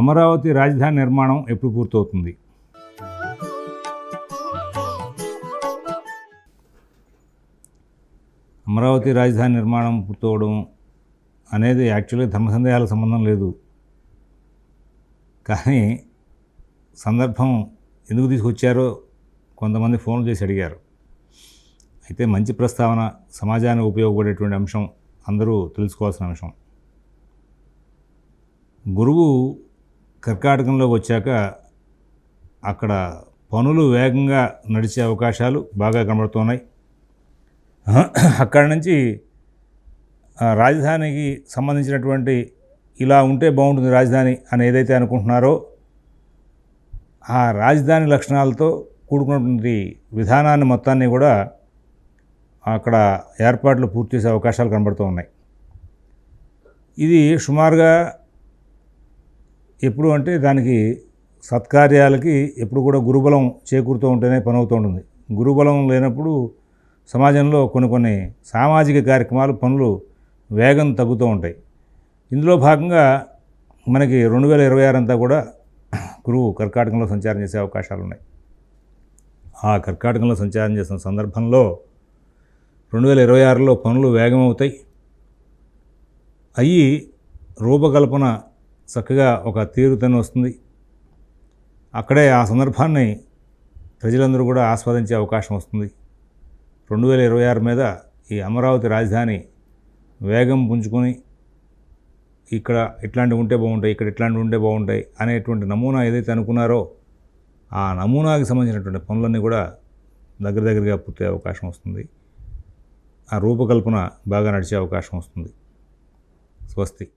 అమరావతి రాజధాని నిర్మాణం ఎప్పుడు పూర్తవుతుంది? అమరావతి రాజధాని నిర్మాణం పూర్తవడం అనేది యాక్చువల్గా ధర్మ సందేహాలకు సంబంధం లేదు. కానీ సందర్భం ఎందుకు తీసుకొచ్చారో కొంతమంది ఫోన్లు చేసి అడిగారు. అయితే మంచి ప్రస్తావన సమాజానికి ఉపయోగపడేటువంటి అంశం అందరూ తెలుసుకోవాల్సిన అంశం. గురువు కర్కాటకంలోకి వచ్చాక అక్కడ పనులు వేగంగా నడిచే అవకాశాలు బాగా కనబడుతున్నాయి. అక్కడి నుంచి రాజధానికి సంబంధించినటువంటి ఇలా ఉంటే బాగుంటుంది రాజధాని అని ఏదైతే అనుకుంటున్నారో ఆ రాజధాని లక్షణాలతో కూడుకున్నటువంటి విధానాన్ని మొత్తాన్ని కూడా అక్కడ ఏర్పాట్లు పూర్తి చేసే అవకాశాలు కనబడుతూ ఉన్నాయి. ఇది సుమారుగా ఎప్పుడు అంటే దానికి సత్కార్యాలకి ఎప్పుడు కూడా గురుబలం చేకూరుతూ ఉంటేనే పని అవుతూ ఉంటుంది గురుబలం లేనప్పుడు సమాజంలో కొన్ని కొన్ని సామాజిక కార్యక్రమాలు పనులు వేగం తగ్గుతూ ఉంటాయి. ఇందులో భాగంగా మనకి రెండు వేల ఇరవై ఆరు అంతా కూడా గురువు కర్కాటకంలో సంచారం చేసే అవకాశాలు ఉన్నాయి. ఆ కర్కాటకంలో సంచారం చేసిన సందర్భంలో రెండు వేల ఇరవై ఆరులో పనులు వేగం అవుతాయి అయ్యి రూపకల్పన చక్కగా ఒక తీరుతని వస్తుంది. అక్కడే ఆ సందర్భాన్ని ప్రజలందరూ కూడా ఆస్వాదించే అవకాశం వస్తుంది. రెండు వేల ఇరవై ఆరు మీద ఈ అమరావతి రాజధాని వేగం పుంజుకొని ఇక్కడ ఇట్లాంటివి ఉంటే బాగుంటాయి ఇక్కడ ఇట్లాంటివి ఉంటే బాగుంటాయి అనేటువంటి నమూనా ఏదైతే అనుకున్నారో ఆ నమూనాకి సంబంధించినటువంటి పనులన్నీ కూడా దగ్గర దగ్గరగా పూర్తయ్యే అవకాశం వస్తుంది. ఆ రూపకల్పన బాగా నడిచే అవకాశం వస్తుంది. స్వస్తి.